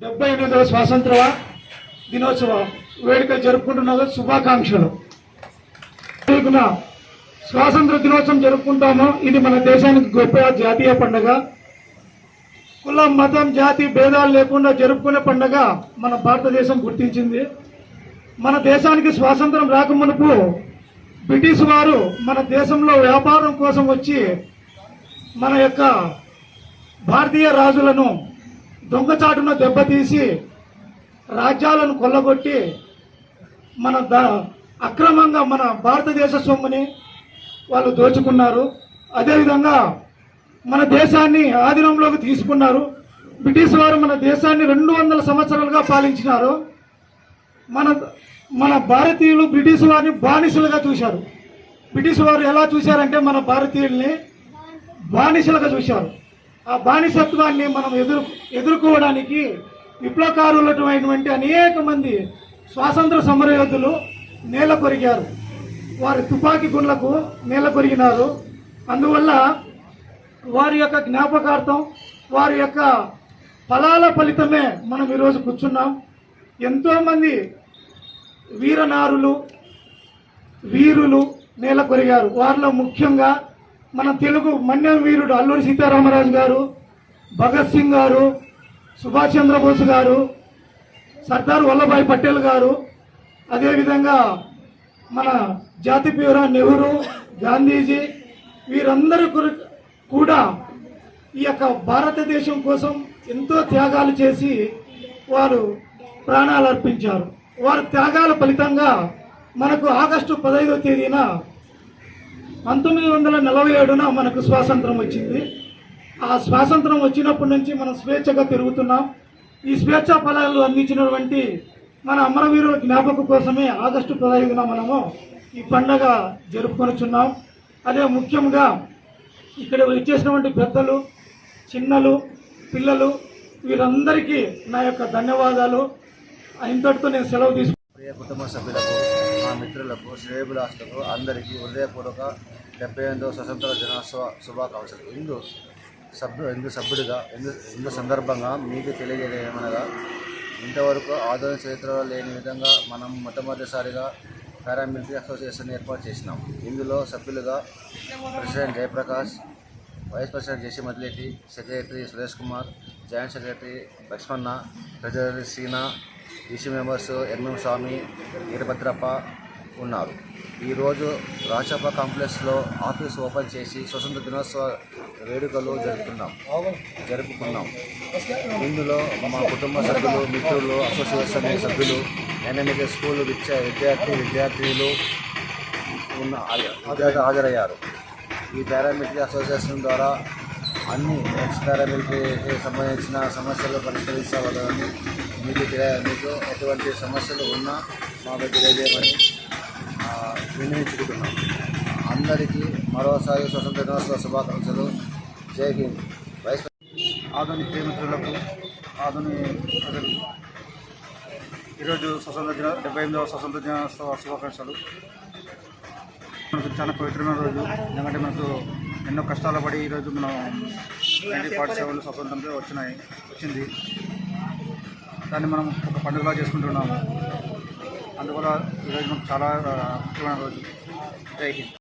డెబ్బై ఎనిమిదవ స్వాతంత్ర దినోత్సవం వేడుకలు జరుపుకుంటున్నది శుభాకాంక్షలు. స్వాతంత్ర దినోత్సవం జరుపుకుంటాము. ఇది మన దేశానికి గొప్ప జాతీయ పండుగ. కులం మతం జాతి భేదాలు లేకుండా జరుపుకునే పండుగ మన భారతదేశం గుర్తించింది. మన దేశానికి స్వాతంత్రం రాకమునుపు బ్రిటిష్ వారు మన దేశంలో వ్యాపారం కోసం వచ్చి మన యొక్క భారతీయ రాజులను దొంగచాటున దెబ్బతీసి రాజ్యాలను కొల్లగొట్టి మన ద అక్రమంగా మన భారతదేశ సొమ్ముని వాళ్ళు దోచుకున్నారు. అదేవిధంగా మన దేశాన్ని ఆధీనంలోకి తీసుకున్నారు. బ్రిటిష్ వారు మన దేశాన్ని రెండు వందల సంవత్సరాలుగా పాలించినారు. మన మన భారతీయులు బ్రిటిష్ వారిని బానిసలుగా చూశారు. బ్రిటిష్ వారు ఎలా చూశారంటే మన భారతీయుల్ని బానిసలుగా చూశారు. ఆ బానిసత్వాన్ని మనం ఎదురు ఎదుర్కోవడానికి విప్లవకారులైనటువంటి అనేక మంది స్వాతంత్ర సమరయోధులు నేల కొరిగారు. వారి తుపాకీ గుండ్లకు నేల కొరిగినారు. అందువల్ల వారి యొక్క జ్ఞాపకార్థం వారి యొక్క ఫలాల ఫలితమే మనం ఈరోజు కూర్చున్నాం. ఎంతోమంది వీరనారులు వీరులు నేల కొరిగారు. వారిలో ముఖ్యంగా మన తెలుగు మన్యం వీరుడు అల్లూరి సీతారామరాజు గారు భగత్ సింగ్ గారు సుభాష్ చంద్రబోస్ గారు సర్దార్ వల్లభాయ్ పటేల్ గారు అదేవిధంగా మన జాతిపీర నెహ్రూ గాంధీజీ వీరందరూ కూడా ఈ యొక్క భారతదేశం కోసం ఎంతో త్యాగాలు చేసి వారు ప్రాణాలు అర్పించారు. వారి త్యాగాల ఫలితంగా మనకు ఆగస్టు పదహైదో తేదీన పంతొమ్మిది వందల నలభై ఏడున మనకు స్వాతంత్రం వచ్చింది. ఆ స్వాతంత్రం వచ్చినప్పటి నుంచి మనం స్వేచ్ఛగా తిరుగుతున్నాం. ఈ స్వేచ్ఛా ఫలాలు అందించినటువంటి మన అమరవీరుల జ్ఞాపకం కోసమే ఆగస్టు పదహైదున మనము ఈ పండగ జరుపుకొనిచున్నాం. అదే ముఖ్యంగా ఇక్కడ వచ్చేసినటువంటి పెద్దలు చిన్నలు పిల్లలు వీరందరికీ నా యొక్క ధన్యవాదాలు. ఇంతటితో నేను సెలవు తీసుకు ప్రియ కుటుంబ సభ్యులకు మా మిత్రులకు శ్రేయబులాస్తులకు అందరికీ హృదయపూర్వక డెబ్బై ఎనిమిదవ స్వతంత్ర దినోత్సవ శుభాకాంక్షలు. ఇందు సభ్యు ఇందు సభ్యుడిగా ఇందు ఇందు సందర్భంగా మీకు తెలియజేయమనగా ఇంతవరకు ఆధునిక చరిత్రలో లేని విధంగా మనం మొట్టమొదటిసారిగా పారామిలిటరీ అసోసియేషన్ ఏర్పాటు చేసినాం. ఇందులో సభ్యులుగా president Jayaprakash vice president JC Madileti secretary Suresh Kumar joint secretary Lakshmana treasury Seena EC members MM Swamy Veerabhadrappa ఉన్నారు. ఈరోజు రాచప్ప కాంప్లెక్స్లో ఆఫీస్ ఓపెన్ చేసి స్వతంత్ర దినోత్సవ వేడుకలు జరుపుకున్నాం. జరుపుకున్నాం. ఇందులో మా కుటుంబ సభ్యులు మిత్రులు అసోసియేషన్ సభ్యులు ఎన్ఎంఏ స్కూల్ విద్యా విద్యార్థి విద్యార్థులు ఉన్న హాజరయ్యారు. ఈ పారామిలిటరీ అసోసియేషన్ ద్వారా అన్ని ఎక్స్ పారామిలిటరీకి సంబంధించిన సమస్యలు పరిష్కరించవలని మీకు తెలియ మీకు ఎటువంటి సమస్యలు ఉన్నా మాకు తెలియజేయమని వినియోగించుకుంటున్నాం. అందరికీ మరోసారి స్వతంత్ర దినోత్సవ శుభాకాంక్షలు. జై హింద్. వైస్ ఆధునిక ప్రేమికులకు ఆధునిక ఈరోజు స్వతంత్ర దిన డెబ్బై ఎనిమిదవ స్వతంత్ర దినోత్సవ శుభాకాంక్షలు. మనకు చాలా పవిత్రమైన రోజు ఎందుకంటే మనకు ఎన్నో కష్టాలు పడి ఈరోజు మనం నైన్టీన్ ఫార్టీ సెవెన్లో స్వతంత్రంతో వచ్చినాయి వచ్చింది. దాన్ని మనం ఒక పండుగలా చేసుకుంటున్నాము. అందువల్ల ఈరోజు మనకు చాలా ముఖ్యమైన రోజు. జై హింద్.